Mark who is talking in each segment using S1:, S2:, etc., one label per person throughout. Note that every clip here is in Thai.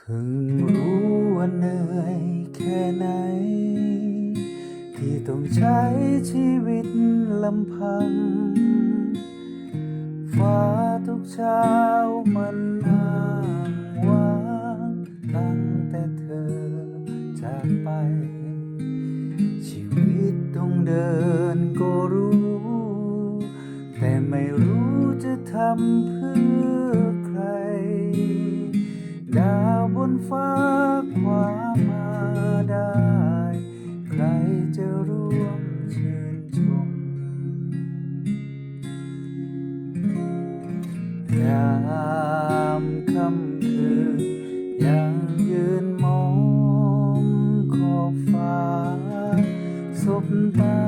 S1: พิ่งรู้ว่าเหนื่อยแค่ไหน ที่ต้องใช้ชีวิตลำพัง ฟ้าทุกเช้ามันอ้างว้างตั้งแต่เธอจากไป ชีวิตต้องเดินก็รู้ แต่ไม่รู้จะทำเพื่อใครไดาวบ นฟ้าคว้ามาได้ ใครจะร่วมชื่นชม ยามค่ำคืนยังยืนมองขอบฟ้าสบตา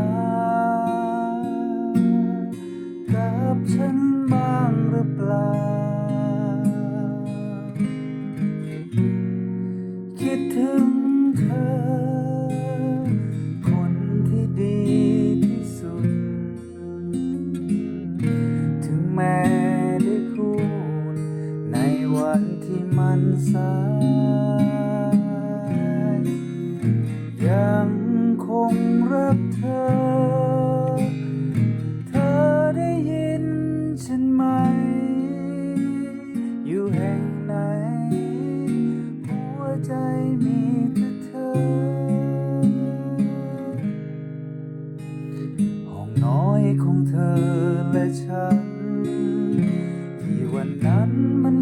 S1: กับฉันบ้างหรือเปล่า ที่มันสายยังคงรักเธอ เธอได้ยินฉันไหม อยู่แห่งไหน หัวใจมีแต่เธอ ห้องน้อยของเธอและฉัน ที่วันนั้นมัน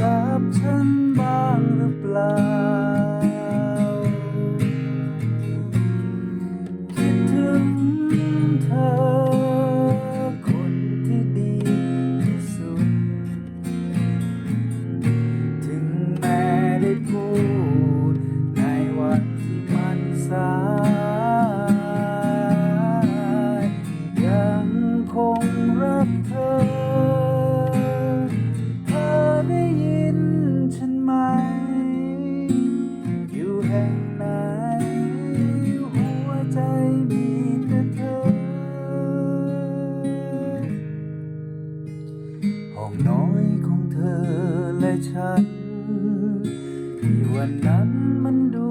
S1: กับฉันบ้างหรือเปล่า แห่งไหนหัวใจมีแต่เธอ ห้องน้อยของเธอและฉัน ที่วันนั้นมันดู